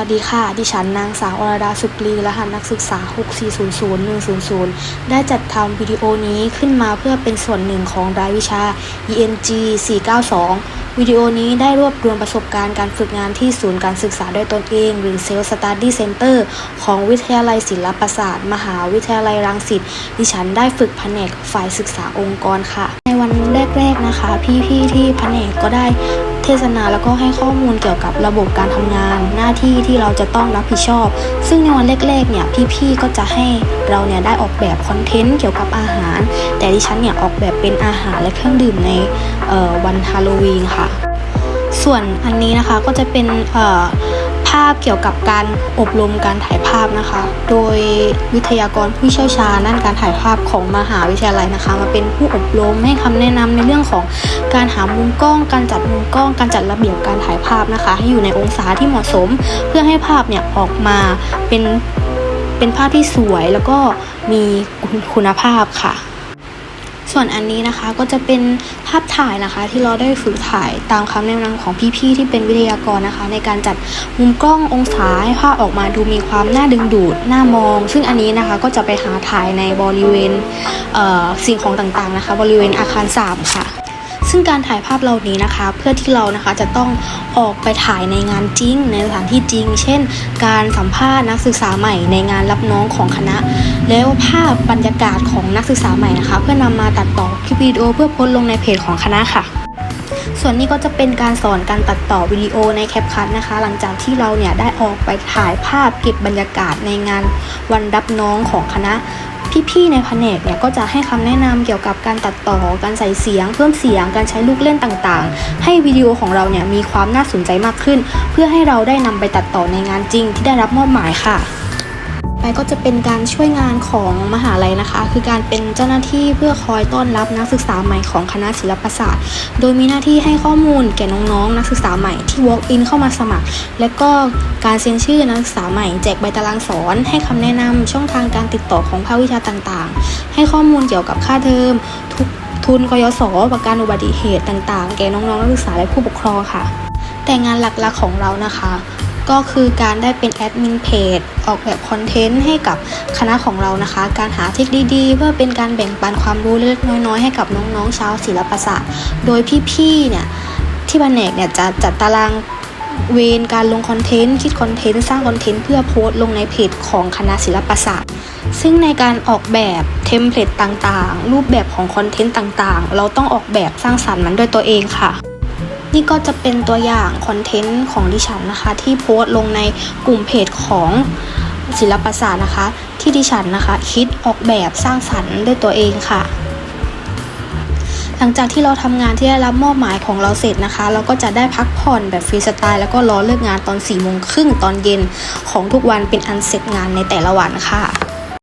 วัสดีค่ะ ดิฉันนางสาวอรดาสุกลีรหัสนักศึกษา 6400100 ได้จัดทำวิดีโอนี้ขึ้นมาเพื่อเป็นส่วนหนึ่งของรายวิชา ENG 492 วิดีโอนี้ได้รวบรวมประสบการณ์การฝึกงานที่ศูนย์การศึกษาด้วยตนเอง หรือ Self Study Center ของวิทยาลัยศิลปศาสตร์ มหาวิทยาลัยรังสิต ดิฉันได้ฝึกแผนกฝ่ายศึกษาองค์กรค่ะ ในวันแรก ๆนะคะ พี่ๆที่แผนกก็ได้ เทศนาแล้วก็ให้ข้อมูลเกี่ยวกับระบบการทำงาน หน้าที่ที่เราจะต้องรับผิดชอบ ซึ่งในวันแรกๆเนี่ยพี่ๆก็จะให้เราเนี่ยได้ออกแบบคอนเทนต์เกี่ยวกับอาหาร แต่ดิฉันเนี่ยออกแบบเป็นอาหารและเครื่องดื่มในวันฮาโลวีนค่ะ ส่วนอันนี้นะคะก็จะเป็นเอ่อาพเกี่ยวกับการอบรมการถ่ายภาพนะคะ โดยวิทยากรผู้เชี่ยวชาญด้านการถ่ายภาพของมหาวิทยาลัยนะคะ มาเป็นผู้อบรมให้คำแนะนำในเรื่องของการหามุมกล้อง การจัดมุมกล้อง การจัดระเบียบการถ่ายภาพนะคะ ให้อยู่ในองศาที่เหมาะสม เพื่อให้ภาพเนี่ยออกมาเป็นเป็นภาพที่สวยแล้วก็มีคุณภาพค่ะ ส่วนอันนี้นะคะก็จะเป็นภาพถ่ายนะคะ ที่เราได้ฝึกถ่ายตามคำแนะนำของพี่ๆที่เป็นวิทยากรนะคะ ในการจัดมุมกล้ององศาให้ภาพออกมาดูมีความน่าดึงดูดน่ามอง ซึ่งอันนี้นะคะก็จะไปหาถ่ายในบริเวณเสิ่งของต่างๆนะคะ บริเวณอาคาร3ค่ะ ซึ่งการถ่ายภาพเหล่านี้นะคะ เพื่อที่เรานะคะจะต้องออกไปถ่ายในงานจริง ในสถานที่จริง เช่น การสัมภาษณ์นักศึกษาใหม่ในงานรับน้องของคณะ แล้วภาพบรรยากาศของนักศึกษาใหม่นะคะ เพื่อนำมาตัดต่อคลิปวิดีโอเพื่อโพสต์ลงในเพจของคณะค่ะส่วนนี้ก็จะเป็นการสอนการตัดต่อวิดีโอในแคปคัทนะคะ หลังจากที่เราเนี่ยได้ออกไปถ่ายภาพเก็บบรรยากาศในงานวันรับน้องของคณะ พี่ๆในแผนกเนี่ยก็จะให้คำแนะนำเกี่ยวกับการตัดต่อ การใส่เสียง เพิ่มเสียง การใช้ลูกเล่นต่างๆ ให้วิดีโอของเราเนี่ยมีความน่าสนใจมากขึ้น เพื่อให้เราได้นำไปตัดต่อในงานจริงที่ได้รับมอบหมายค่ะ ไปก็จะเป็นการช่วยงานของมหาลัยนะคะ คือการเป็นเจ้าหน้าที่เพื่อคอยต้อนรับนักศึกษาใหม่ของคณะศิลปศาสตร์ โดยมีหน้าที่ให้ข้อมูลแก่น้องๆ นักศึกษาใหม่ที่ walk in เข้ามาสมัคร และก็การเซ็นชื่อนักศึกษาใหม่แจกใบตารางสอน ให้คำแนะนำช่องทางการติดต่อของภาควิชาต่างๆ ให้ข้อมูลเกี่ยวกับค่าเทอมทุกทุนกยศประกันอุบัติเหตุต่างๆ แก่น้องๆนักศึกษาและผู้ปกครองค่ะ แต่งานหลักๆของเรานะคะ ก็คือการได้เป็นแอดมินเพจออกแบบคอนเทนต์ให้กับคณะของเรานะคะ การหาเทคนิคดีๆเพื่อเป็นการแบ่งปันความรู้เล็กๆน้อยๆให้กับน้องๆชาวศิลปศาสตร์ โดยพี่ๆเนี่ยที่แผนกเนี่ยจะจัดตารางเวรการลงคอนเทนต์คิดคอนเทนต์สร้างคอนเทนต์เพื่อโพสต์ลงในเพจของคณะศิลปศาสตร์ ซึ่งในการออกแบบเทมเพลตต่างๆ รูปแบบของคอนเทนต์ต่างๆ เราต้องออกแบบสร้างสรรค์มันด้วยตัวเองค่ะ นี่ก็จะเป็นตัวอย่างคอนเทนต์ของดิฉันนะคะ ที่โพสต์ลงในกลุ่มเพจของศิลปศาสตร์นะคะ ที่ดิฉันนะคะ คิดออกแบบสร้างสรรค์ด้วยตัวเองค่ะ หลังจากที่เราทำงานที่ได้รับมอบหมายของเราเสร็จนะคะ เราก็จะได้พักผ่อนแบบฟรีสไตล์แล้วก็รอเลิกงานตอน4ี่โมงครึ่งตอนเย็นของทุกวันเป็นอันเสร็จงานในแต่ละวันค่ะ